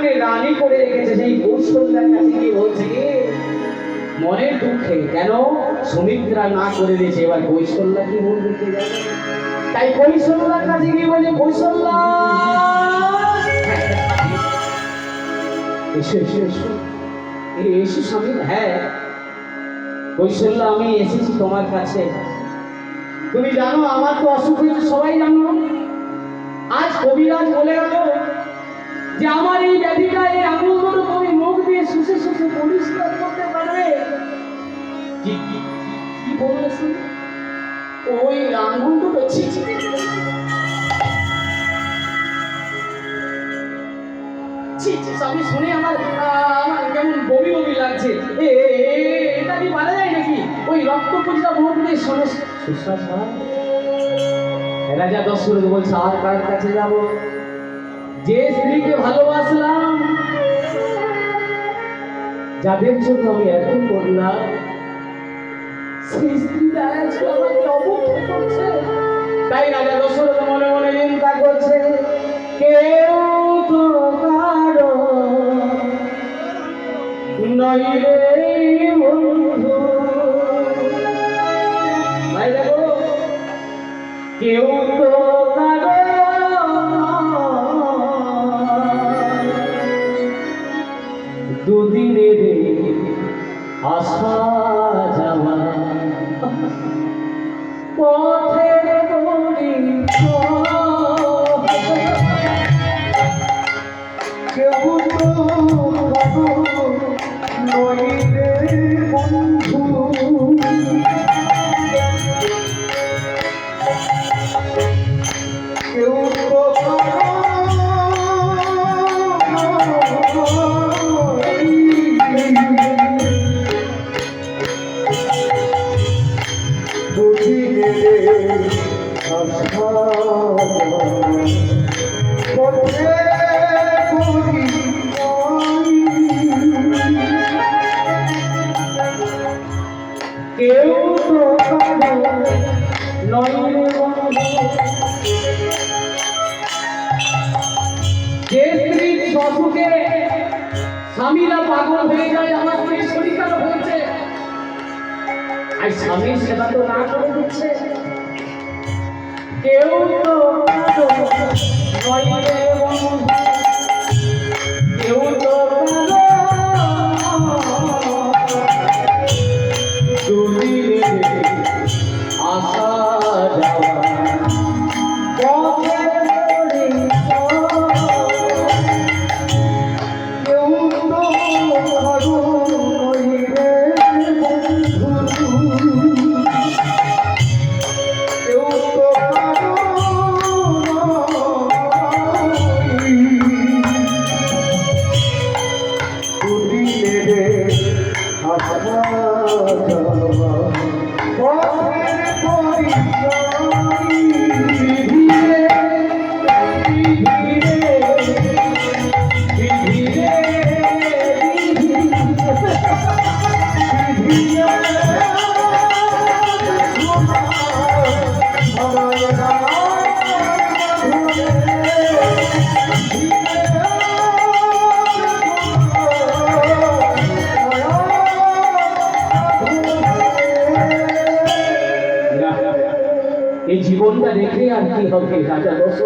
আগুনে রানী করে রেখেছে, সেই কৌশল্যার কাছে গিয়ে বলছে কি মনের দুঃখে কেন সুমিত্রা না করে দিয়েছে? এবার কৌশল্যা কি মন যাবে তাই কৌশল্যার কাছে গিয়ে বলছে কৌশল্যা এসো এসো এসো। এসো স্বামী হ্যাঁ। কৌশল্যা আমি এসেছি তোমার কাছে। তুমি জানো, আমার তো অসুখ হয়েছে, সবাই জানো। আজ কবিরাজ বলে গেল যে, আমার দিয়ে শুষে শুষে পরিষ্কার করতে পারবে কি শুনি? ওই আঙুল দুটো ছি ছি, ছি, ছি। ছি ছি স্বামী শুনে আমার আমার কেমন বমি বমি লাগছে। এ এটা কি পারা যায় নাকি? ওই রক্ত সুশ্বাস হয় রাজা দশরথ বলছে আর কার কাছে যাব? যে স্ত্রীকে ভালোবাসলাম যাদের জন্য আমি এত করলাম তাই রাজা দশরথ মনে মনে চিন্তা করছে, কেউ তো কারও নই রে বন্ধু। ভাই কেউ তো 好时光 কেউ তো নয় যে স্ত্রীর শ্বশুকে স্বামীরা পাগল হয়ে যায় আমার স্ত্রীর শরীর হয়েছে আর স্বামীর সেবা তো না করে দিচ্ছে। কেউ তো নয়। এই রেখে আর কি হবে রাজা দশ